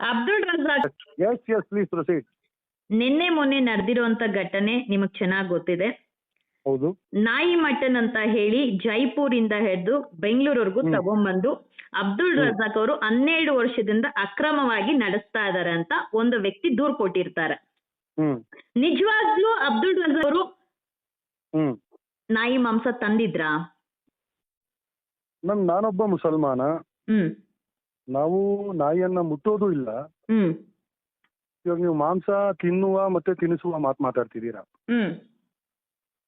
ಅಬ್ದುಲ್ ರಜಾಕ್. ನಿನ್ನೆ ಮೊನ್ನೆ ನಡೆದಿರುವಂತ ಘಟನೆ ನಿಮಗ್ ಚೆನ್ನಾಗ್ ಗೊತ್ತಿದೆ. ಹೌದು. ನಾಯಿ ಮಟನ್ ಅಂತ ಹೇಳಿ ಜೈಪುರ್ ಇಂದ ಹಿಡಿದು ಬೆಂಗಳೂರವರೆಗೂ ಹ್ಮ್. ತಗೊಂಡ್ಬಂದು ಅಬ್ದುಲ್ ಹ್ಮ್. ರಜಾಕ್ ಅವರು ಹನ್ನೆರಡು ವರ್ಷದಿಂದ ಅಕ್ರಮವಾಗಿ ನಡೆಸ್ತಾ ಇದಾರೆ ಅಂತ ಒಂದು ವ್ಯಕ್ತಿ ದೂರ್ ಕೊಟ್ಟಿರ್ತಾರೆ. ಹ್ಮ್. ನಿಜವಾಗ್ಲೂ ಅಬ್ದುಲ್ ರಜಾಕ್ ಅವರು ಹ್ಮ್. ನಾಯಿ ಮಾಂಸ ತಂದಿದ್ರಾ? ನನ್ ನಾನೊಬ್ಬ ಮುಸಲ್ಮಾನ. ಹ್ಮ್. ನಾವು ನಾಯಿಯನ್ನ ಮುಟ್ಟೋದು ಇಲ್ಲ. ಹ್ಮ್. ಇವಾಗ ನೀವು ಮಾಂಸ ತಿನ್ನುವ ಮತ್ತೆ ತಿನ್ನಿಸುವ ಮಾತು ಮಾತಾಡ್ತಿದ್ದೀರಾ? ಹ್ಮ್.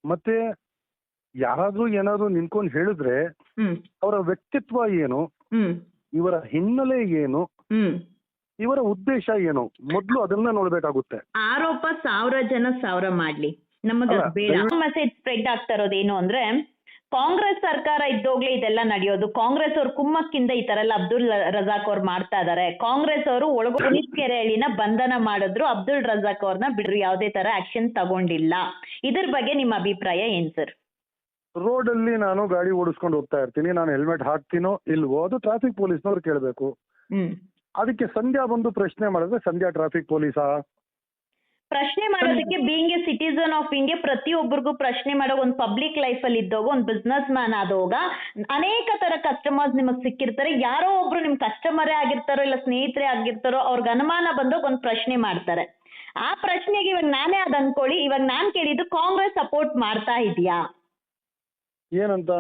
ಮತ್ತೆ ಯಾರಾದ್ರೂ ಏನಾದ್ರೂ ನಿಂತ್ಕೊಂಡು ಹೇಳಿದ್ರೆ ಹ್ಮ್. ಅವರ ವ್ಯಕ್ತಿತ್ವ ಏನು? ಹ್ಮ್. ಇವರ ಹಿನ್ನೆಲೆ ಏನು? ಹ್ಮ್. ಇವರ ಉದ್ದೇಶ ಏನು? ಮೊದಲು ಅದನ್ನ ನೋಡ್ಬೇಕಾಗುತ್ತೆ. ಆರೋಪ ಸಾವಿರ ಜನ ಸಾವಿರ ಮಾಡ್ಲಿ. ನಮಗೆ ಬೇಡ. ಸ್ಪ್ರೆಡ್ ಆಗ್ತಾ ಇರೋದೇನು ಅಂದ್ರೆ ಕಾಂಗ್ರೆಸ್ ಸರ್ಕಾರ ಇದ್ದೋಗ್ಲೇ ಇದೆಲ್ಲ ನಡೆಯೋದು. ಕಾಂಗ್ರೆಸ್ ಅವ್ರ ಕುಮ್ಮಕ್ಕಿಂದ ಈ ತರ ಎಲ್ಲ ಅಬ್ದುಲ್ ರಜಾಕ್ ಅವ್ರು ಮಾಡ್ತಾ ಇದಾರೆ. ಕಾಂಗ್ರೆಸ್ ಅವರು ಒಳಗ ಪುನೀತ್ ಕೆರೆಹಳ್ಳಿನ ಬಂಧನ ಮಾಡಿದ್ರು. ಅಬ್ದುಲ್ ರಜಾಕ್ ಅವ್ರನ್ನ ಬಿಡ್ರಿ ಯಾವುದೇ ತರ ಆಕ್ಷನ್ ತಗೊಂಡಿಲ್ಲ. ಇದ್ರ ಬಗ್ಗೆ ನಿಮ್ಮ ಅಭಿಪ್ರಾಯ ಏನ್ ಸರ್ ರೋಡ್ ಅಲ್ಲಿ ನಾನು ಗಾಡಿ ಓಡಿಸ್ಕೊಂಡು ಹೋಗ್ತಾ ಇರ್ತೀನಿ. ನಾನು ಹೆಲ್ಮೆಟ್ ಹಾಕ್ತೀನೋ ಇಲ್ವೋ ಅದು ಟ್ರಾಫಿಕ್ ಪೊಲೀಸ್ನವ್ರು ಕೇಳಬೇಕು. ಹ್ಮ್. ಅದಕ್ಕೆ ಸಂಧ್ಯಾ ಬಂದು ಪ್ರಶ್ನೆ ಮಾಡಿದ್ರೆ ಸಂಧ್ಯಾ ಟ್ರಾಫಿಕ್ ಪೊಲೀಸಾ ಪ್ರಶ್ನೆ ಮಾಡೋದಕ್ಕೆ being a citizen of India ಪ್ರತಿಯೊಬ್ಬರಿಗೂ ಪ್ರಶ್ನೆ ಮಾಡೋ ಒಂದು ಪಬ್ಲಿಕ್ ಲೈಫ್ ಅಲ್ಲಿ ಇದ್ದೋಗ ಒಂದು ಬಿಸ್ನೆಸ್ ಮ್ಯಾನ್ ಆದೋಗ ಅನೇಕ ತರ ಕಸ್ಟಮರ್ಸ್ ನಿಮಗೆ ಸಿಕ್ಕಿರ್ತಾರೆ. ಯಾರೋ ಒಬ್ರು ನಿಮ್ ಕಸ್ಟಮರೇ ಆಗಿರ್ತಾರೋ ಇಲ್ಲ ಸ್ನೇಹಿತರೆ ಆಗಿರ್ತಾರೋ ಅವ್ರಿಗೆ ಅನುಮಾನ ಬಂದಾಗ ಒಂದು ಪ್ರಶ್ನೆ ಮಾಡ್ತಾರೆ. ಆ ಪ್ರಶ್ನೆಗೆ ಇವಾಗ ನಾನೇ ಅದ್ ಅನ್ಕೊಳ್ಳಿ. ಇವಾಗ ನಾನ್ ಕೇಳಿದ್ದು ಕಾಂಗ್ರೆಸ್ ಸಪೋರ್ಟ್ ಮಾಡ್ತಾ ಇದೆಯಾ? ಏನಂತ?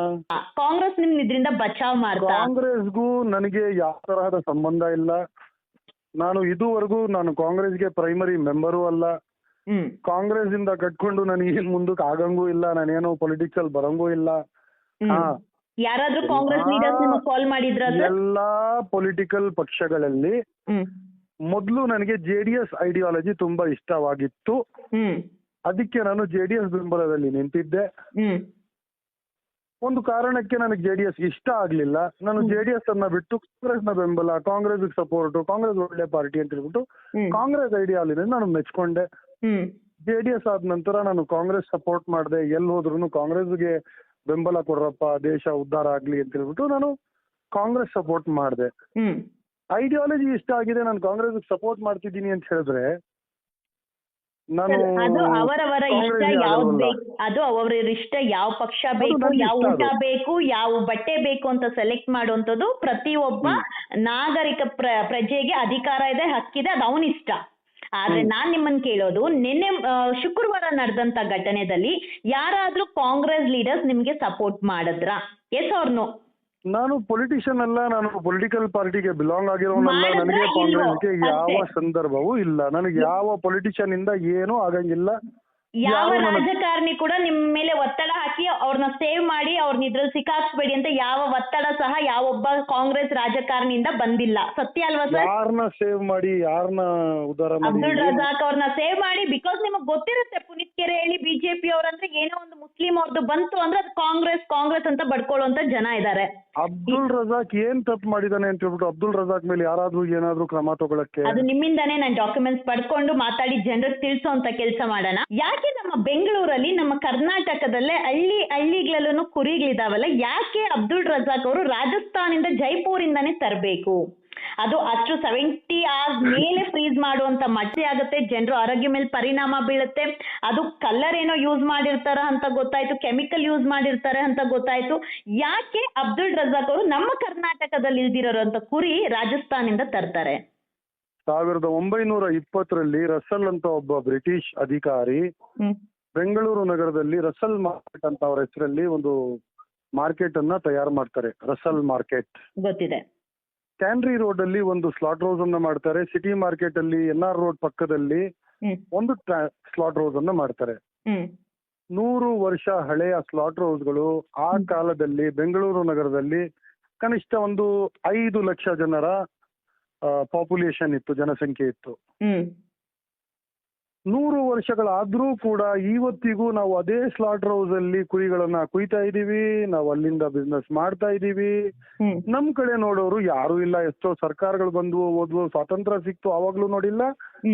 ಕಾಂಗ್ರೆಸ್ ನಿಮ್ ಇದ್ರಿಂದ ಬಚಾವ್ ಮಾಡ್ತಾ? ಕಾಂಗ್ರೆಸ್ಗೂ ನನಗೆ ಯಾವ ತರಹದ ಸಂಬಂಧ ಇಲ್ಲ. ನಾನು ಇದುವರೆಗೂ ನಾನು ಕಾಂಗ್ರೆಸ್ಗೆ ಪ್ರೈಮರಿ ಮೆಂಬರು ಅಲ್ಲ. ಹ್ಮ್. ಕಾಂಗ್ರೆಸ್ ಇಂದ ಕಟ್ಕೊಂಡು ನನಗೆ ಏನ್ ಮುಂದಕ್ಕೆ ಆಗಂಗೂ ಇಲ್ಲ ನಾನೇನು ಪೊಲಿಟಿಕ್ಸ್ ಅಲ್ಲಿ ಬರಂಗೂ ಇಲ್ಲ. ಹ್ಮ್. ಹಾ. ಯಾರಾದ್ರೂ ಕಾಂಗ್ರೆಸ್ ಲೀಡರ್ಸ್ ನಿಮಗ್ ಕಾಲ್ ಮಾಡಿದ್ರ ಎಲ್ಲಾ ಪೊಲಿಟಿಕಲ್ ಪಕ್ಷಗಳಲ್ಲಿ ಹ್ಮ್. ಮೊದಲು ನನಗೆ ಜೆ ಡಿ ಎಸ್ ಐಡಿಯಾಲಜಿ ತುಂಬಾ ಇಷ್ಟವಾಗಿತ್ತು. ಹ್ಮ್. ಅದಕ್ಕೆ ನಾನು ಜೆ ಡಿ ಎಸ್ ಬೆಂಬಲದಲ್ಲಿ ನಿಂತಿದ್ದೆ. ಹ್ಮ್. ಒಂದು ಕಾರಣಕ್ಕೆ ನನಗೆ ಜೆ ಡಿ ಎಸ್ ಇಷ್ಟ ಆಗ್ಲಿಲ್ಲ. ನಾನು ಜೆಡಿಎಸ್ ಜೆ ಡಿ ಎಸ್ ಅನ್ನ ಬಿಟ್ಟು ಕಾಂಗ್ರೆಸ್ನ ಬೆಂಬಲ ಕಾಂಗ್ರೆಸ್ ಸಪೋರ್ಟ್ ಕಾಂಗ್ರೆಸ್ ಒಳ್ಳೆ ಪಾರ್ಟಿ ಅಂತ ಹೇಳ್ಬಿಟ್ಟು ಕಾಂಗ್ರೆಸ್ ಐಡಿಯಾಲಜಿ ನಾನು ಮೆಚ್ಕೊಂಡೆ. ಜೆಡಿಎಸ್ ಜೆ ಡಿ ಎಸ್ ಆದ ನಂತರ ನಾನು ಕಾಂಗ್ರೆಸ್ ಸಪೋರ್ಟ್ ಮಾಡಿದೆ. ಎಲ್ಲಿ ಹೋದ್ರು ಕಾಂಗ್ರೆಸ್ಗೆ ಬೆಂಬಲ ಕೊಡ್ರಪ್ಪ ದೇಶ ಉದ್ಧಾರ ಆಗ್ಲಿ ಅಂತ ಹೇಳ್ಬಿಟ್ಟು ನಾನು ಕಾಂಗ್ರೆಸ್ ಸಪೋರ್ಟ್ ಮಾಡಿದೆ. ಐಡಿಯಾಲಜಿ ಇಷ್ಟ ಆಗಿದೆ. ನಾನು ಕಾಂಗ್ರೆಸ್ ಸಪೋರ್ಟ್ ಮಾಡ್ತಿದ್ದೀನಿ ಅಂತ ಹೇಳಿದ್ರೆ ಅದು ಅವರವರ ಇಷ್ಟ ಯಾವ್ದು. ಬೇಕು? ಅದು ಅವರವರ ಇಷ್ಟ ಯಾವ ಪಕ್ಷ ಬೇಕು ಯಾವ ಊಟ ಬೇಕು ಯಾವ ಬಟ್ಟೆ ಬೇಕು ಅಂತ ಸೆಲೆಕ್ಟ್ ಮಾಡುವಂತದ್ದು ಪ್ರತಿಯೊಬ್ಬ ನಾಗರಿಕ ಪ್ರ ಪ್ರಜೆಗೆ ಅಧಿಕಾರ ಇದೆ ಹಕ್ಕಿದೆ ಅದು ಅವನ ಇಷ್ಟ. ಆದ್ರೆ. ನಾನ್ ನಿಮ್ಮನ್ನ ಕೇಳೋದು ನಿನ್ನೆ ಶುಕ್ರವಾರ ನಡೆದಂತ ಘಟನೆದಲ್ಲಿ ಯಾರಾದ್ರೂ ಕಾಂಗ್ರೆಸ್ ಲೀಡರ್ಸ್ ನಿಮ್ಗೆ ಸಪೋರ್ಟ್ ಮಾಡಿದ್ರಾ? ಎಸ್ ಆರ್ ನೋ ನಾನು ಪೊಲಿಟಿಷಿಯನ್ ಅಲ್ಲ ನಾನು ಪೊಲಿಟಿಕಲ್ ಪಾರ್ಟಿಗೆ ಬಿಲಾಂಗ್ ಆಗಿರೋನಲ್ಲ ಮಾಡಿದ್ರಾ ನನಗೆ ಇಲ್ವೋ? ಕಾಂಗ್ರೆಸ್ಗೆ ಯಾವ ಅಷ್ಟೇ. ಸಂದರ್ಭವೂ ಇಲ್ಲ. ನನಗೆ ಯಾವ ಪೊಲಿಟಿಷಿಯನ್ ಇಂದ ಏನೂ ಆಗಂಗಿಲ್ಲ. ಯಾವ ನನ್ನ- ರಾಜಕಾರಣಿ ಕೂಡ ನಿಮ್ ಮೇಲೆ ಒತ್ತಡ ಹಾಕಿ ಅವ್ರನ್ನ ಸೇವ್ ಮಾಡಿ ಅವ್ರನ್ನ ಇದ್ರಲ್ಲಿ ಸಿಕ್ಕಾಕ್ಸ್ಬೇಡಿ ಅಂತ ಯಾವ ಒತ್ತಡ ಸಹ ಯಾವೊಬ್ಬ ಕಾಂಗ್ರೆಸ್ ರಾಜಕಾರಣಿಯಿಂದ ಬಂದಿಲ್ಲ. ಸತ್ಯ ಅಲ್ವಾ ಸರ್? ಯಾರನ್ನ ಸೇವ್ ಮಾಡಿ ಯಾರನ್ನ ಉದ್ಧಾರ ಮಾಡಿ ಅಬ್ದುಲ್ ರಜಾಕ್ ಅವ್ರನ್ನ ಸೇವ್ ಮಾಡಿ ಬಿಕಾಸ್ ನಿಮಗ್ ಗೊತ್ತಿರುತ್ತೆ ಪುನೀತ್ ಕೆರೆಹಳ್ಳಿ ಬಿಜೆಪಿ ಅವ್ರಂದ್ರೆ ಏನೋ ಒಂದು ಮುಸ್ಲಿಂ ಅವ್ರದ್ದು ಬಂತು ಅಂದ್ರೆ ಅದು ಕಾಂಗ್ರೆಸ್ ಕಾಂಗ್ರೆಸ್ ಅಂತ ಬಡ್ಕೊಳ್ಳುವಂತ ಜನ ಇದ್ದಾರೆ ಅಬ್ದುಲ್ ರಜಾಕ್ ಏನ್ ತಪ್ಪು ಮಾಡಿದಾನೆ ಅಂತ ಹೇಳ್ಬಿಟ್ಟು ಅಬ್ದುಲ್ ರಜಾಕ್ ಮೇಲೆ ಯಾರಾದ್ರೂ ಏನಾದ್ರೂ ಕ್ರಮ ತಗೊಳಕ್ಕೆ ಅದು ನಿಮ್ಮಿಂದಾನೇ ನಾನು ಡಾಕ್ಯುಮೆಂಟ್ಸ್ ಪಡ್ಕೊಂಡು ಮಾತಾಡಿ ಜನರಿಗೆ ತಿಳಿಸೋಂತ ಕೆಲಸ ಮಾಡೋಣ. ಯಾಕೆ ನಮ್ಮ ಬೆಂಗಳೂರಲ್ಲಿ ನಮ್ಮ ಕರ್ನಾಟಕದಲ್ಲೇ ಹಳ್ಳಿ ಹಳ್ಳಿಗಳಲ್ಲೂ ಕುರಿಗಳಿದಾವಲ್ಲ ಯಾಕೆ ಅಬ್ದುಲ್ ರಜಾಕ್ ಅವರು ರಾಜಸ್ಥಾನಿಂದ ಜೈಪುರಿಂದಾನೇ ತರಬೇಕು? ಅದು ಅಷ್ಟು ಸೆವೆಂಟಿ ಅವರ್ಸ್ ಮೇಲೆ ಫ್ರೀಸ್ ಮಾಡುವಂತ ಮಟ್ಟೆ ಆಗುತ್ತೆ ಜನರು ಆರೋಗ್ಯ ಮೇಲೆ ಪರಿಣಾಮ ಬೀಳುತ್ತೆ. ಅದು ಕಲರ್ ಏನೋ ಯೂಸ್ ಮಾಡಿರ್ತಾರ ಅಂತ ಗೊತ್ತಾಯ್ತು ಕೆಮಿಕಲ್ ಯೂಸ್ ಮಾಡಿರ್ತಾರೆ ಅಂತ ಗೊತ್ತಾಯ್ತು. ಯಾಕೆ ಅಬ್ದುಲ್ ರಜಾಕ್ ಅವರು ನಮ್ಮ ಕರ್ನಾಟಕದಲ್ಲಿ ಇಲ್ದಿರೋಂಥ ಕುರಿ ರಾಜಸ್ಥಾನಿಂದ ತರ್ತಾರೆ? ಸಾವಿರದ ಒಂಬೈನೂರ ಇಪ್ಪತ್ತರಲ್ಲಿ ರಸಲ್ ಅಂತ ಒಬ್ಬ ಬ್ರಿಟಿಷ್ ಅಧಿಕಾರಿ ಬೆಂಗಳೂರು ನಗರದಲ್ಲಿ ರಸಲ್ ಮಾರ್ಕೆಟ್ ಅಂತ ಅವರ ಹೆಸರಲ್ಲಿ ಒಂದು ಮಾರ್ಕೆಟ್ ಅನ್ನ ತಯಾರು ಮಾಡ್ತಾರೆ ರಸಲ್ ಮಾರ್ಕೆಟ್. ಗೊತ್ತಿದೆ. ಕ್ಯಾನ್ರಿ ರೋಡ್ ಅಲ್ಲಿ ಒಂದು ಸ್ಲಾಟ್ ರೋಸ್ ಅನ್ನ ಮಾಡ್ತಾರೆ. ಸಿಟಿ ಮಾರ್ಕೆಟ್ ಅಲ್ಲಿ ಎನ್ ಆರ್ ರೋಡ್ ಪಕ್ಕದಲ್ಲಿ ಒಂದು ಸ್ಲಾಟ್ ರೋಸ್ ಅನ್ನ ಮಾಡ್ತಾರೆ. ನೂರು ವರ್ಷ ಹಳೆಯ ಸ್ಲಾಟ್ ರೋಸ್ಗಳು ಆ ಕಾಲದಲ್ಲಿ ಬೆಂಗಳೂರು ನಗರದಲ್ಲಿ ಕನಿಷ್ಠ ಒಂದು ಐದು ಲಕ್ಷ ಜನರ ಪಾಪ್ಯುಲೇಷನ್ ಇತ್ತು ಜನಸಂಖ್ಯೆ ಇತ್ತು. ನೂರು ವರ್ಷಗಳಾದ್ರೂ ಕೂಡ ಇವತ್ತಿಗೂ ನಾವು ಅದೇ ಸ್ಲಾಟರ್ ಹೌಸ್ ಅಲ್ಲಿ ಕುರಿಗಳನ್ನ ಕುಯ್ತಾ ಇದೀವಿ ನಾವು ಅಲ್ಲಿಂದ ಬಿಸ್ನೆಸ್ ಮಾಡ್ತಾ ಇದೀವಿ ನಮ್ ಕಡೆ ನೋಡೋರು ಯಾರು ಇಲ್ಲ ಎಷ್ಟೋ ಸರ್ಕಾರಗಳು ಬಂದ್ವು ಓದ್ವು ಸ್ವಾತಂತ್ರ್ಯ ಸಿಕ್ತು ಅವಾಗ್ಲೂ ನೋಡಿಲ್ಲ.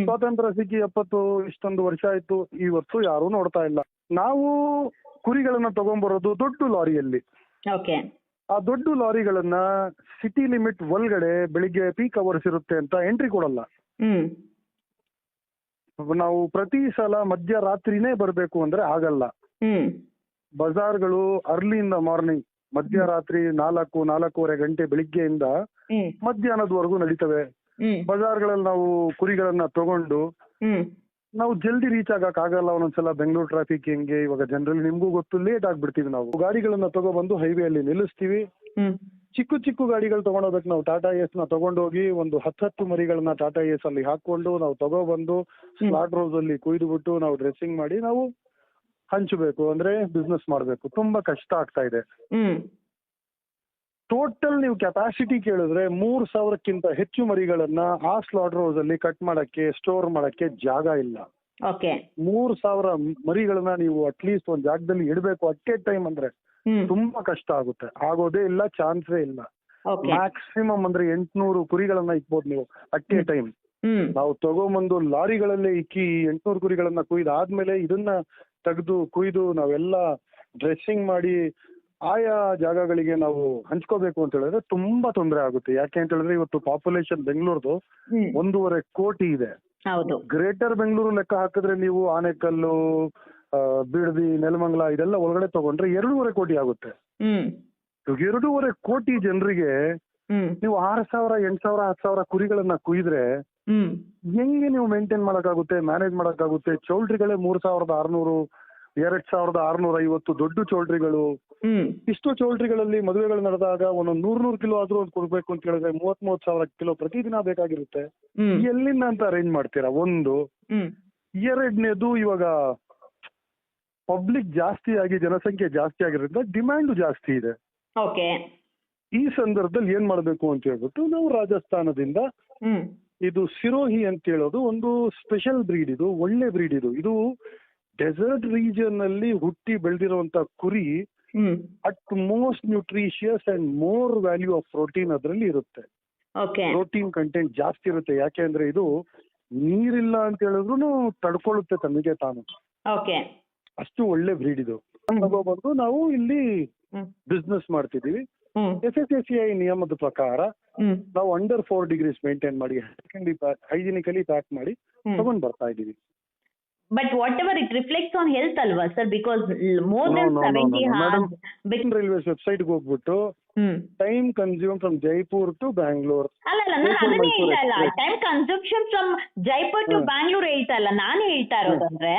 ಸ್ವಾತಂತ್ರ್ಯ ಸಿಕ್ಕಿ ಎಪ್ಪತ್ತು ಇಷ್ಟೊಂದು ವರ್ಷ ಆಯ್ತು ಇವತ್ತು ಯಾರು ನೋಡ್ತಾ ಇಲ್ಲ. ನಾವು ಕುರಿಗಳನ್ನ ತಗೊಂಡ್ಬರೋದು ದೊಡ್ಡ ಲಾರಿಯಲ್ಲಿ. ಆ ದೊಡ್ಡ ಲಾರಿಗಳನ್ನ ಸಿಟಿ ಲಿಮಿಟ್ ಒಳಗಡೆ ಬೆಳಿಗ್ಗೆ ಪೀಕ್ ಅವರ್ಸ್ ಇರುತ್ತೆ ಅಂತ ಎಂಟ್ರಿ ಕೊಡಲ್ಲ. ನಾವು ಪ್ರತಿ ಸಲ ಮಧ್ಯರಾತ್ರಿನೇ ಬರಬೇಕು ಅಂದ್ರೆ ಆಗಲ್ಲ. ಹ್ಮ್. ಬಜಾರ್ಗಳು ಅರ್ಲಿ ಇನ್ ದ ಮಾರ್ನಿಂಗ್ ಮಧ್ಯರಾತ್ರಿ ನಾಲ್ಕು ನಾಲ್ಕೂವರೆ ಗಂಟೆ ಬೆಳಿಗ್ಗೆಯಿಂದ ಮಧ್ಯಾಹ್ನದವರೆಗೂ ನಡೀತವೆ. ಬಜಾರ್ಗಳಲ್ಲಿ ನಾವು ಕುರಿಗಳನ್ನ ತಗೊಂಡು ನಾವು ಜಲ್ದಿ ರೀಚ್ ಆಗಕ್ ಆಗಲ್ಲ ಒಂದೊಂದ್ಸಲ ಬೆಂಗಳೂರು ಟ್ರಾಫಿಕ್ ಹೆಂಗೆ ಇವಾಗ ಜನರಲಿ ನಿಮ್ಗೂ ಗೊತ್ತು ಲೇಟ್ ಆಗ್ಬಿಡ್ತೀವಿ ನಾವು. ಗಾಡಿಗಳನ್ನ ತಗೊಬಂದು ಹೈವೇ ಅಲ್ಲಿ ನಿಲ್ಲಿಸ್ತೀವಿ. ಚಿಕ್ಕ ಚಿಕ್ಕ ಗಾಡಿಗಳು ತಗೊಂಡೋಗ್ಬೇಕು ನಾವು ಟಾಟಾ ಎಸ್ನ ತಗೊಂಡೋಗಿ ಒಂದು ಹತ್ತತ್ತು ಮರಿಗಳನ್ನ ಟಾಟಾ ಎಸ್ ಅಲ್ಲಿ ಹಾಕೊಂಡು ನಾವು ತಗೊಬಂದು ಸ್ಲಾಟ್ ರೋಸ್ ಅಲ್ಲಿ ಕುಯ್ದು ಬಿಟ್ಟು ನಾವು ಡ್ರೆಸ್ಸಿಂಗ್ ಮಾಡಿ ನಾವು ಹಂಚಬೇಕು ಅಂದ್ರೆ ಬಿಸ್ನೆಸ್ ಮಾಡ್ಬೇಕು. ತುಂಬಾ ಕಷ್ಟ ಆಗ್ತಾ ಇದೆ. ಟೋಟಲ್ ನೀವು ಕೆಪಾಸಿಟಿ ಕೇಳಿದ್ರೆ ಮೂರ್ ಸಾವಿರಕ್ಕಿಂತ ಹೆಚ್ಚು ಮರಿಗಳನ್ನ ಆ ಸ್ಲಾಟ್ ರೋಸ್ ಅಲ್ಲಿ ಕಟ್ ಮಾಡಕ್ಕೆ ಸ್ಟೋರ್ ಮಾಡಕ್ಕೆ ಜಾಗ ಇಲ್ಲ. ಮೂರ್ ಸಾವಿರ ಮರಿಗಳನ್ನ ನೀವು ಅಟ್ಲೀಸ್ಟ್ ಒಂದ್ ಜಾಗದಲ್ಲಿ ಇಡಬೇಕು ಅಟ್ ಎ ಟೈಮ್ ಅಂದ್ರೆ. ತುಂಬಾ ಕಷ್ಟ ಆಗುತ್ತೆ. ಆಗೋದೇ ಇಲ್ಲ ಚಾನ್ಸೇ ಇಲ್ಲ. ಮ್ಯಾಕ್ಸಿಮಮ್ ಅಂದ್ರೆ ಎಂಟ್ನೂರು ಕುರಿಗಳನ್ನ ಇಕ್ಬೋದು ನೀವು ಅಟ್ ಎ ಟೈಮ್ ನಾವು ತಗೊಂಬಂದು ಲಾರಿಗಳಲ್ಲೇ ಇಕ್ಕಿ ಎಂಟ್ನೂರು ಕುರಿಗಳನ್ನ ಕುಯ್ದು ಆದ್ಮೇಲೆ ಇದನ್ನ ತೆಗೆದು ಕುಯ್ದು ನಾವೆಲ್ಲ ಡ್ರೆಸ್ಸಿಂಗ್ ಮಾಡಿ ಆಯಾ ಜಾಗಗಳಿಗೆ ನಾವು ಹಂಚ್ಕೋಬೇಕು ಅಂತ ಹೇಳಿದ್ರೆ ತುಂಬಾ ತೊಂದರೆ ಆಗುತ್ತೆ. ಯಾಕೆ ಅಂತ ಹೇಳಿದ್ರೆ ಇವತ್ತು ಪಾಪ್ಯುಲೇಷನ್ ಬೆಂಗಳೂರ್ದು ಒಂದೂವರೆ ಕೋಟಿ ಇದೆ. ಗ್ರೇಟರ್ ಬೆಂಗಳೂರು ಲೆಕ್ಕ ಹಾಕಿದ್ರೆ ನೀವು ಆನೆಕಲ್ಲು ಬಿಡದಿ ನೆಲಮಂಗಲ ಇದೆಲ್ಲ ಒಳಗಡೆ ತಗೊಂಡ್ರೆ ಎರಡೂವರೆ ಕೋಟಿ ಆಗುತ್ತೆ. ಹ್ಮ್. ಇವಾಗ ಎರಡೂವರೆ ಕೋಟಿ ಜನರಿಗೆ ಹ್ಮ್. ನೀವು ಆರು ಸಾವಿರ ಎಂಟು ಸಾವಿರ ಹತ್ತು ಸಾವಿರ ಕುರಿಗಳನ್ನ ಕುಯ್ದ್ರೆ ಹ್ಮ್. ಹೆಂಗೆ ನೀವು ಮೇಂಟೈನ್ ಮಾಡಕ್ಕಾಗುತ್ತೆ ಮ್ಯಾನೇಜ್ ಮಾಡಕ್ಕಾಗುತ್ತೆ? ಚೌಲ್ಟ್ರಿಗಳೇ ಮೂರ್ ಸಾವಿರದ ಆರ್ನೂರು ಎರಡ್ ಸಾವಿರದ ಆರ್ನೂರ ಐವತ್ತು ದೊಡ್ಡ ಚೌಲ್ಟ್ರಿಗಳು. ಹ್ಮ್. ಇಷ್ಟು ಚೌಲ್ಟ್ರಿಗಳಲ್ಲಿ ಮದುವೆಗಳು ನಡೆದಾಗ ಒಂದೊಂದು ನೂರ್ ನೂರ್ ಕಿಲೋ ಆದ್ರೂ ಒಂದು ಕೊಡ್ಬೇಕು ಅಂತ ಹೇಳಿದ್ರೆ ಮೂವತ್ ಮೂವತ್ ಸಾವಿರ ಕಿಲೋ ಪ್ರತಿದಿನ ಬೇಕಾಗಿರುತ್ತೆ. ಹ್ಮ್. ಎಲ್ಲಿಂದ ಅಂತ ಅರೇಂಜ್ ಮಾಡ್ತೀರಾ? ಒಂದು. ಹ್ಮ್. ಎರಡನೇದು ಇವಾಗ ಪಬ್ಲಿಕ್ ಜಾಸ್ತಿ ಆಗಿ ಜನಸಂಖ್ಯೆ ಜಾಸ್ತಿ ಆಗಿರೋದ್ರಿಂದ ಡಿಮ್ಯಾಂಡ್ ಜಾಸ್ತಿ ಇದೆ. ಓಕೆ ಈ ಸಂದರ್ಭದಲ್ಲಿ ಏನ್ ಮಾಡಬೇಕು ಅಂತ ಹೇಳ್ಬಿಟ್ಟು ನಾವು ರಾಜಸ್ಥಾನದಿಂದ ಇದು ಸಿರೋಹಿ ಅಂತ ಹೇಳೋದು ಒಂದು ಸ್ಪೆಷಲ್ ಬ್ರೀಡ್ ಇದು ಒಳ್ಳೆ ಬ್ರೀಡ್ ಇದು. ಇದು ಡೆಸರ್ಟ್ ರೀಜನ್ ಅಲ್ಲಿ ಹುಟ್ಟಿ ಬೆಳೆದಿರುವಂತ ಕುರಿ at most nutritious and more value of protein ಅದರಲ್ಲಿ ಇರುತ್ತೆ. ಪ್ರೋಟೀನ್ ಕಂಟೆಂಟ್ ಜಾಸ್ತಿ ಇರುತ್ತೆ. ಯಾಕೆ ಅಂದ್ರೆ ಇದು ನೀರಿಲ್ಲ ಅಂತ ಹೇಳಿದ್ರು ತಡ್ಕೊಳ್ಳುತ್ತೆ ತನಗೆ ತಾನು. ಅಷ್ಟು ಒಳ್ಳೆ ಬ್ರೀಡ್ ಇದು. ಬಂದು ನಾವು ಇಲ್ಲಿ ಬಿಸ್ನೆಸ್ ಮಾಡ್ತಿದೀವಿ S S S C I ನಿಯಮದ ಪ್ರಕಾರ ನಾವು ಅಂಡರ್ ಫೋರ್ ಡಿಗ್ರೀಸ್ ಮೇಂಟೈನ್ ಮಾಡಿ ಹೈಜಿನಿಕಲಿ ಪ್ಯಾಕ್ ಮಾಡಿ. ತಗೊಂಡ್ ಬರ್ತಾ ಇದೀವಿ but whatever it reflects on health ಅಲ್ವಾ sir because more than seventy madam. Railways ವೆಬ್ಸೈಟ್ಗೆ ಹೋಗ್ಬಿಟ್ಟು time consume from Jaipur to Bangalore ಅಲ್ಲ ಅಲ್ಲ ನಾನು ಅದನ್ನೇ Mysore ಹೇಳ್ತಾ ಇಲ್ಲ time consumption from Jaipur to. Bangalore ಹೇಳ್ತಾ ಇಲ್ಲ. ನಾನು ಹೇಳ್ತಾ ಇರೋದಂದ್ರೆ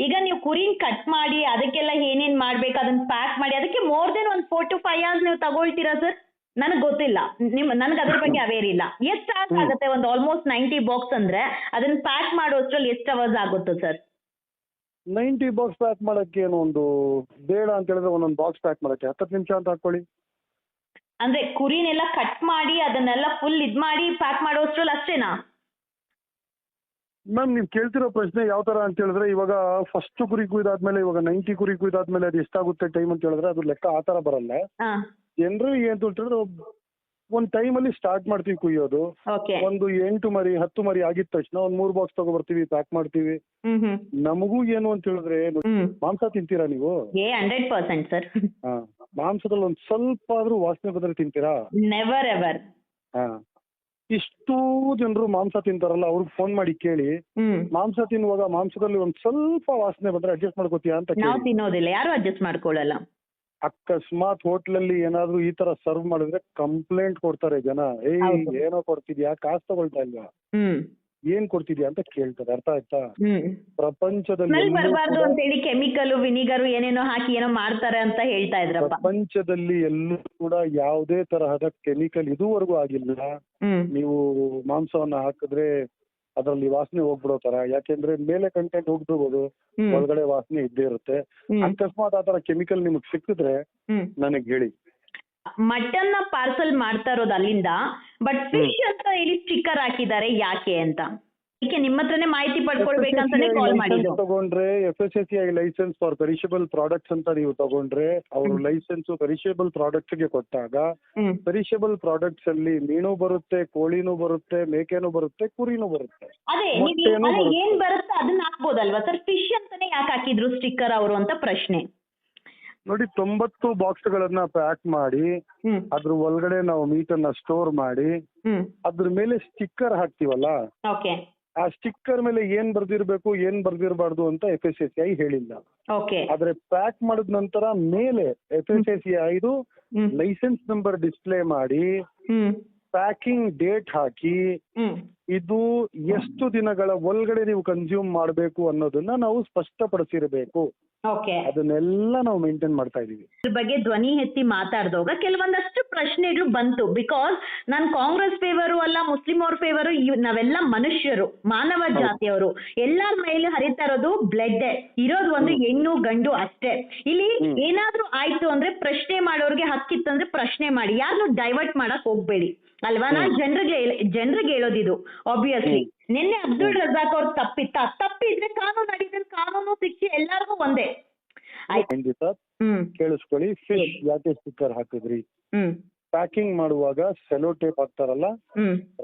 ಈಗ ನೀವು ಕುರಿನ್ ಕಟ್ ಮಾಡಿ ಅದಕ್ಕೆಲ್ಲ ಏನೇನ್ ಮಾಡ್ಬೇಕು ಅದನ್ನ ಪ್ಯಾಕ್ ಮಾಡಿ ಅದಕ್ಕೆ ಮೋರ್ ದೆನ್ ಒಂದ್ ಫೋರ್ ಟು ಫೈವ್ ಅವರ್ಸ್ ನೀವು ತಗೊಳ್ತೀರಾ ಸರ್ ನನಗೆ ಗೊತ್ತಿಲ್ಲ. ನಿಮ್ ನನ್ಗೆ ಅದ್ರ ಬಗ್ಗೆ ಅವೇರ್ ಇಲ್ಲ. ಎಷ್ಟು ಅವರ್ಸ್ ಆಗುತ್ತೆ? ಒಂದು ಆಲ್ಮೋಸ್ಟ್ ನೈಂಟಿ ಬಾಕ್ಸ್ ಅಂದ್ರೆ ಅದನ್ನ ಪ್ಯಾಕ್ ಮಾಡೋಷ್ಟ್ರಲ್ಲಿ ಎಷ್ಟು ಅವರ್ಸ್ ಆಗುತ್ತೆ ಸರ್ ನೈಂಟಿ ಬಾಕ್ಸ್ ಪ್ಯಾಕ್ ಮಾಡಕ್ಕೆ ಏನು ಒಂದು ಬೇಡ ಅಂತ ಹೇಳಿದ್ರೆ ಒಂದೊಂದು ಬಾಕ್ಸ್ ಪ್ಯಾಕ್ ಮಾಡಕ್ಕೆ? ಹತ್ತತ್ತು ನಿಮಿಷ ಅಂತ ಹಾಕೊಳ್ಳಿ ಅಂದ್ರೆ ಕುರಿನೆಲ್ಲ ಕಟ್ ಮಾಡಿ ಅದನ್ನೆಲ್ಲ ಫುಲ್ ಇದ್ ಮಾಡಿ ಪ್ಯಾಕ್ ಮಾಡೋಷ್ಟ್ರಲ್ಲಿ ಅಷ್ಟೇನಾ? ಮ್ಯಾಮ್ ನೀವು ಕೇಳ್ತಿರೋ ಪ್ರಶ್ನೆ ಯಾವ ತರ ಅಂತ ಹೇಳಿದ್ರೆ ಇವಾಗ ಫಸ್ಟ್ ಕುರಿ ಕುಯ್ದಾದ್ಮೇಲೆ ಇವಾಗ ನೈಂಟಿ ಕುರಿ ಕುಯ್ದಾದ್ಮೇಲೆ ಅದು ಎಷ್ಟಾಗುತ್ತೆ ಟೈಮ್ ಅಂತ ಹೇಳಿದ್ರೆ ಅದು ಲೆಕ್ಕ ಆ ತರ ಬರಲ್ಲ. ಹಾ. ಏನ್ ಏನು ಒಂದ್ ಹೇಳಿದ್ರೆ ಒಂದು ಟೈಮಲ್ಲಿ ಸ್ಟಾರ್ಟ್ ಮಾಡ್ತೀವಿ ಕುಯ್ಯೋದು. ಓಕೆ ಒಂದು ಎಂಟು ಮರಿ ಹತ್ತು ಮರಿ ಆಗಿದ ತಕ್ಷಣ ಒಂದು ಮೂರು ಬಾಕ್ಸ್ ತಗೊಬರ್ತೀವಿ ಪ್ಯಾಕ್ ಮಾಡ್ತೀವಿ. ಹ್ಮ್ ಹ್ಮ್. ನಮಗೂ ಏನು ಅಂತ ಹೇಳಿದ್ರೆ ಹ್ಮ್. ಮಾಂಸ ತಿಂತೀರಾ ನೀವು? ಏ ಹಂಡ್ರೆಡ್ ಪರ್ಸೆಂಟ್ ಸರ್ ಹಾ. ಮಾಂಸದಲ್ಲಿ ಒಂದ್ ಸ್ವಲ್ಪ ಆದ್ರೂ ವಾಸನೆ ಬಂದ್ರೆ ತಿಂತೀರಾ? ನೆವರ್ ಎವರ್ ಹಾ. ಇಷ್ಟು ಜನರು ಮಾಂಸ ತಿಂತಾರಲ್ಲ ಅವ್ರಿಗೆ ಫೋನ್ ಮಾಡಿ ಕೇಳಿ ಹ್ಮ್. ಮಾಂಸ ತಿನ್ನುವಾಗ ಮಾಂಸದಲ್ಲಿ ಒಂದ್ ಸ್ವಲ್ಪ ವಾಸನೆ ಬಂದ್ರೆ ಅಡ್ಜಸ್ಟ್ ಮಾಡ್ಕೋತೀಯಾ ಅಂತ ನಾವು ಕೇಳಿ. ತಿನ್ನೋದಿಲ್ಲ ಯಾರು ಅಡ್ಜಸ್ಟ್ ಮಾಡ್ಕೊಳ್ಳಲ್ಲ ಅಕಸ್ಮಾತ್ ಹೋಟ್ಲಲ್ಲಿ ಏನಾದ್ರೂ ಈ ತರ ಸರ್ವ್ ಮಾಡಿದ್ರೆ ಕಂಪ್ಲೇಂಟ್ ಕೊಡ್ತಾರೆ ಜನ. ಏಯ್ ಹೌದು. ಏನೋ ಕೊಡ್ತಿದ್ಯಾ ಕಾಸು ತಗೊಳ್ತಾ ಇಲ್ವಾ? ಹ್ಮ್. ಏನ್ ಕೊಡ್ತಿದ್ಯಾ ಅಂತ ಕೇಳ್ತಾರೆ ಅರ್ಥ ಆಯ್ತಾ? ಪ್ರಪಂಚದಲ್ಲಿ ಸ್ಮೆಲ್ ಎಲ್ಲೂ ಕೂಡ- ಅಂತ ಹೇಳಿ ಕೆಮಿಕಲ್ ವಿನಿಗರ್ ಏನೇನೋ ಹಾಕಿ ಏನೋ ಮಾಡ್ತಾರೆ ಅಂತ ಹೇಳ್ತಾ ಇದ್ರಪ್ಪ. ಪ್ರಪಂಚದಲ್ಲಿ ಎಲ್ಲೂ ಕೂಡ ಯಾವುದೇ ತರಹದ ಕೆಮಿಕಲ್ ಇದುವರೆಗೂ ಆಗಿಲ್ಲ. ಹ್ಮ್. ನೀವು ಮಾಂಸವನ್ನ ಹಾಕಿದ್ರೆ ಅದರಲ್ಲಿ ವಾಸನೆ ಹೋಗ್ಬಿಡೋ ತರ. ಯಾಕೆಂದ್ರೆ ಮೇಲೆ ಕಂಟೆಂಟ್ ಹೋಗ್ಬಿಡ್ಬೋದು ಹ್ಮ್. ಒಳಗಡೆ ವಾಸನೆ ಇದ್ದೇ ಇರುತ್ತೆ. ಹ್ಮ್. ಅಕಸ್ಮಾತ್ ಆ ತರ ಕೆಮಿಕಲ್ ನಿಮಗೆ ಸಿಕ್ಕಿದ್ರೆ ಹ್ಮ್. ನನಗೆ ಹೇಳಿ. ಮಟನ್ನ ಪಾರ್ಸಲ್ ಮಾಡ್ತಾ ಇರೋದು ಅಲ್ಲಿಂದ ಬಟ್ ಫಿಶ್ ಅಂತ ಹೇಳಿ ಸ್ಟಿಕ್ಕರ್ ಹಾಕಿದ್ದಾರೆ ಯಾಕೆ ಅಂತ. ಅದಕ್ಕೆ ನಿಮ್ಮ ಹತ್ರನೇ ಮಾಹಿತಿ ಪಡ್ಕೊಳ್ಬೇಕಂತಾನೆ ಕಾಲ್ ಮಾಡಿದ್ರು ತಗೊಂಡ್ರೆ F S S C I licence for perishable products ಅಂತ ನೀವು ತಗೊಂಡ್ರೆ ಅವರು ಲೈಸೆನ್ಸ್ ಪೆರಿಷಬಲ್ ಪ್ರಾಡಕ್ಟ್ಸ್ಗೆ ಕೊಟ್ಟಾಗ ಪೆರಿಷಬಲ್ ಪ್ರಾಡಕ್ಟ್ಸ್ ಅಲ್ಲಿ ಮೀನು ಬರುತ್ತೆ ಕೋಳಿನೂ ಬರುತ್ತೆ ಮೇಕೆನೂ ಬರುತ್ತೆ ಕುರಿನೂ ಬರುತ್ತೆ. ಅದೇ ನೀವು. ಏನ್ ಬರುತ್ತೋ. ಅದನ್ನ ಹಾಕ್ಬೋದಲ್ವಾ? ಸರ್ ಫಿಶ್ ಅಂತಾನೆ ಯಾಕೆ ಹಾಕಿದ್ರು ಸ್ಟಿಕ್ಕರ್ ಅವರು ಅಂತ ಪ್ರಶ್ನೆ. ನೋಡಿ ತೊಂಬತ್ತು ಬಾಕ್ಸ್ಗಳನ್ನ ಪ್ಯಾಕ್ ಮಾಡಿ ಹ್ಮ್. ಅದ್ರ ಒಳಗಡೆ ನಾವು ಮೀಟನ್ನ ಸ್ಟೋರ್ ಮಾಡಿ ಹ್ಮ್. ಅದ್ರ ಮೇಲೆ ಸ್ಟಿಕ್ಕರ್ ಹಾಕ್ತಿವಲ್ಲ? ಓಕೆ. ಆ ಸ್ಟಿಕ್ಕರ್ ಮೇಲೆ ಏನ್ ಬರ್ದಿರ್ಬೇಕು ಏನ್ ಬರ್ದಿರಬಾರ್ದು ಅಂತ ಎಫ್ ಎಸ್ ಎಸ್ ಐ ಹೇಳಿಲ್ಲ. ಓಕೆ. ಆದ್ರೆ ಪ್ಯಾಕ್ ಮಾಡಿದ ನಂತರ ಮೇಲೆ ಎಫ್ ಎಸ್ ಎಸ್ ಐದು ಹ್ಮ್. ಲೈಸೆನ್ಸ್ ನಂಬರ್ ಡಿಸ್ಪ್ಲೇ ಮಾಡಿ ಹ್ಮ್. ಪ್ಯಾಕಿಂಗ್ ಡೇಟ್ ಹಾಕಿ ಹ್ಮ್. ಇದು ಎಷ್ಟು ದಿನಗಳ ಒಳಗಡೆ ನೀವು ಕನ್ಸ್ಯೂಮ್ ಮಾಡಬೇಕು ಅನ್ನೋದನ್ನ ನಾವು ಸ್ಪಷ್ಟಪಡಿಸಿರಬೇಕು. ಓಕೆ. ಅದನ್ನೆಲ್ಲ ನಾವು ಮೇಂಟೈನ್ ಮಾಡ್ತಾ ಇದೀವಿ ಇದ್ರ ಬಗ್ಗೆ ಧ್ವನಿ ಎತ್ತಿ ಮಾತಾಡಿದಾಗ ಕೆಲವೊಂದಷ್ಟು ಪ್ರಶ್ನೆಗಳು ಬಂತು. ಬಿಕಾಸ್ ನಾನು ಕಾಂಗ್ರೆಸ್ ಫೇವರು ಅಲ್ಲ ಮುಸ್ಲಿಂ ಅವ್ರ ಫೇವರು ನಾವೆಲ್ಲ ಮನುಷ್ಯರು ಮಾನವ ಜಾತಿಯವರು. ಎಲ್ಲಾರ ಮೇಲೆ ಹರಿತಾ ಇರೋದು ಬ್ಲಡ್ ಇರೋದು ಒಂದು ಹೆಣ್ಣು ಗಂಡು ಅಷ್ಟೇ. ಇಲ್ಲಿ ಏನಾದ್ರೂ ಆಯ್ತು ಅಂದ್ರೆ ಪ್ರಶ್ನೆ ಮಾಡೋರ್ಗೆ ಹಕ್ಕಿತ್ತಂದ್ರೆ ಪ್ರಶ್ನೆ ಮಾಡಿ. ಯಾರನ್ನು ಡೈವರ್ಟ್ ಮಾಡಕ್ ಹೋಗ್ಬೇಡಿ. ಅಲ್ವಾ? ನಾನ್ ಜನರಿಗೆ ಜನರಿಗೆ ಹೇಳೋದಿದು ಆಬ್ವಿಯಸ್ಲಿ ನಿನ್ನೆ ಅಬ್ದುಲ್ ರಜಾಕ್ ಅವ್ರ ತಪ್ಪಿತ್ತ? ತಪ್ಪಿದ್ರೆ ಕಾನೂನು ಅಡಿಯಲ್ಲಿ ಕಾನೂನು ಶಿಕ್ಷೆ ಎಲ್ಲಾರ್ಗೂ ಒಂದೇ. ಖಂಡಿತ. ಹ್ಮ್. ಕೇಳಿಸ್ಕೊಳ್ಳಿ ಫಿಶ್ ಯಾಕೆ ಸ್ಟಿಕ್ಕರ್ ಹಾಕಿದ್ರಿ? ಪ್ಯಾಕಿಂಗ್ ಮಾಡುವಾಗ ಸೆಲೋ ಟೇಪ್ ಹಾಕ್ತಾರಲ್ಲ?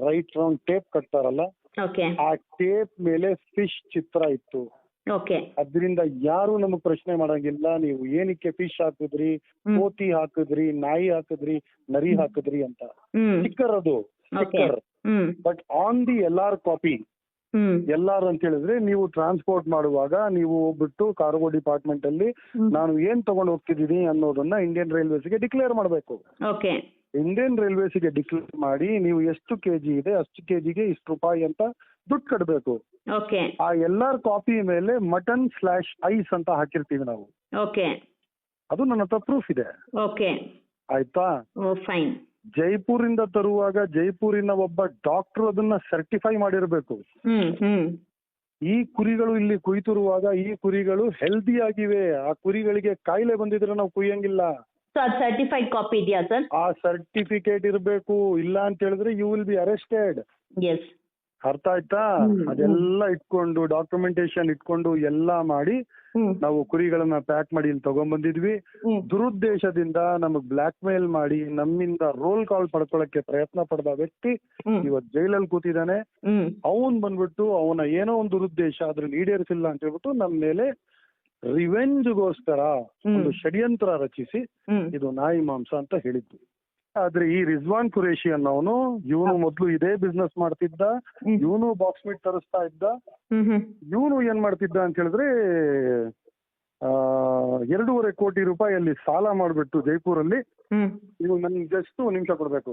ರೈಟ್ ರೌಂಡ್ ಟೇಪ್ ಕಟ್ತಾರಲ್ಲ? ಆ ಟೇಪ್ ಮೇಲೆ ಫಿಶ್ ಚಿತ್ರ ಇತ್ತು. ಓಕೆ ಅದ್ರಿಂದ ಯಾರು ನಮಗ್ ಪ್ರಶ್ನೆ ಮಾಡಂಗಿಲ್ಲ. ನೀವು ಏನಕ್ಕೆ ಫಿಶ್ ಹಾಕಿದ್ರಿ. ಕೋತಿ ಹಾಕಿದ್ರಿ? ನಾಯಿ ಹಾಕಿದ್ರಿ? ನರಿ ಹಾಕಿದ್ರಿ ಅಂತ. ಸ್ಟಿಕ್ಕರ್ ಅದು sticker but on the L R copy L R L R ಅಂತ ಹೇಳಿದ್ರೆ ನೀವು ಟ್ರಾನ್ಸ್ಪೋರ್ಟ್ ಮಾಡುವಾಗ ನೀವು ಹೋಗ್ಬಿಟ್ಟು ಕಾರ್ಗೋ ಡಿಪಾರ್ಟ್ಮೆಂಟ್ ಅಲ್ಲಿ ನಾನು ಏನ್ ತಗೊಂಡು ಹೋಗ್ತಿದ್ದೀನಿ ಅನ್ನೋದನ್ನ ಇಂಡಿಯನ್ ರೈಲ್ವೇಸ್ಗೆ ಡಿಕ್ಲೇರ್ ಮಾಡಬೇಕು. ಇಂಡಿಯನ್ ಇಂಡಿಯನ್ ರೈಲ್ವೇಸ್ಗೆ ಡಿಕ್ಲೇರ್ ಮಾಡಿ ನೀವು ಎಷ್ಟು ಕೆಜಿ ಇದೆ ಅಷ್ಟು ಕೆಜಿಗೆ ಇಷ್ಟು ರೂಪಾಯಿ ಅಂತ ದುಡ್ಡು ಕಟ್ಟಬೇಕು ಓಕೆ. ಆ ಎಲ್ಲಾರ್ ಕಾಪಿ ಮೇಲೆ ಮಟನ್ ಸ್ಲಾಶ್ ಐಸ್ ಅಂತ ಹಾಕಿರ್ತೀವಿ ನಾವು. ಓಕೆ. ಅದು ನನ್ನ ಹತ್ರ ಪ್ರೂಫ್ ಇದೆ. ಓಕೆ. ಆಯ್ತಾ? ಓ ಫೈನ್. ಜೈಪುರಿಂದ ತರುವಾಗ ಜೈಪುರಿನ ಒಬ್ಬ ಡಾಕ್ಟರ್ ಅದನ್ನ ಸರ್ಟಿಫೈ ಮಾಡಿರ್ಬೇಕು. ಹ್ಮ್ ಹ್ಮ್. ಈ ಕುರಿಗಳು ಇಲ್ಲಿ ಕುಯ್ತಿರುವಾಗ ಈ ಕುರಿಗಳು ಹೆಲ್ದಿ ಆಗಿವೆ. ಆ ಕುರಿಗಳಿಗೆ ಕಾಯಿಲೆ ಬಂದಿದ್ರೆ ನಾವು ಕುಯ್ಯಂಗಿಲ್ಲ. ಸೊ ಅದು ಸರ್ಟಿಫೈಡ್ ಕಾಪಿ ಇದೆಯಾ ಸರ್? ಆ ಸರ್ಟಿಫಿಕೇಟ್ ಇರಬೇಕು. ಇಲ್ಲ ಅಂತ ಹೇಳಿದ್ರೆ you will be arrested yes ಅರ್ಥ ಆಯ್ತಾ? ಅದೆಲ್ಲ ಇಟ್ಕೊಂಡು ಡಾಕ್ಯುಮೆಂಟೇಶನ್ ಇಟ್ಕೊಂಡು ಎಲ್ಲ ಮಾಡಿ ನಾವು ಕುರಿಗಳನ್ನ ಪ್ಯಾಕ್ ಮಾಡಿ ಇಲ್ಲಿ ತಗೊಂಡ್ಬಂದಿದ್ವಿ ದುರುದ್ದೇಶದಿಂದ ನಮಗ್ ಬ್ಲಾಕ್ ಮೇಲ್ ಮಾಡಿ ನಮ್ಮಿಂದ ರೋಲ್ ಕಾಲ್ ಪಡ್ಕೊಳಕ್ಕೆ ಪ್ರಯತ್ನ ಪಡೆದ ವ್ಯಕ್ತಿ ಇವತ್ ಜೈಲಲ್ಲಿ ಕೂತಿದ್ದಾನೆ. ಅವನ್ ಬಂದ್ಬಿಟ್ಟು ಅವನ ಏನೋ ಒಂದು ದುರುದ್ದೇಶ ಅದ್ರಲ್ಲಿ ಈಡೇರಿಸಿಲ್ಲ ಅಂತ ಹೇಳ್ಬಿಟ್ಟು ನಮ್ಮ ಮೇಲೆ ರಿವೆಂಜ್ಗೋಸ್ಕರ. ಒಂದು ಷಡ್ಯಂತ್ರ ರಚಿಸಿ ಇದು ನಾಯಿ ಮಾಂಸ ಅಂತ ಹೇಳಿದ್ದು ಆದ್ರೆ ಈ ರಿಜ್ವಾನ್ ಕುರೇಶಿ ಅನ್ನೋನು ಇವನು ಮೊದ್ಲು ಇದೇ ಬಿಸ್ನೆಸ್ ಮಾಡ್ತಿದ್ದ ಇವನು ಬಾಕ್ಸ್ ಮೀಟ್ ತರಿಸ್ತಾ ಇದ್ದ ಇವನು ಏನ್ ಮಾಡ್ತಿದ್ದ ಅಂತ ಹೇಳಿದ್ರೆ ಆ ಎರಡೂವರೆ ಕೋಟಿ ರೂಪಾಯಿಯಲ್ಲಿ ಸಾಲ ಮಾಡ್ಬಿಟ್ಟು ಜೈಪುರಲ್ಲಿ ನೀವು ನನ್ಗೆ ಜಸ್ಟ್ ನಿಮಿಷ ಕೊಡ್ಬೇಕು.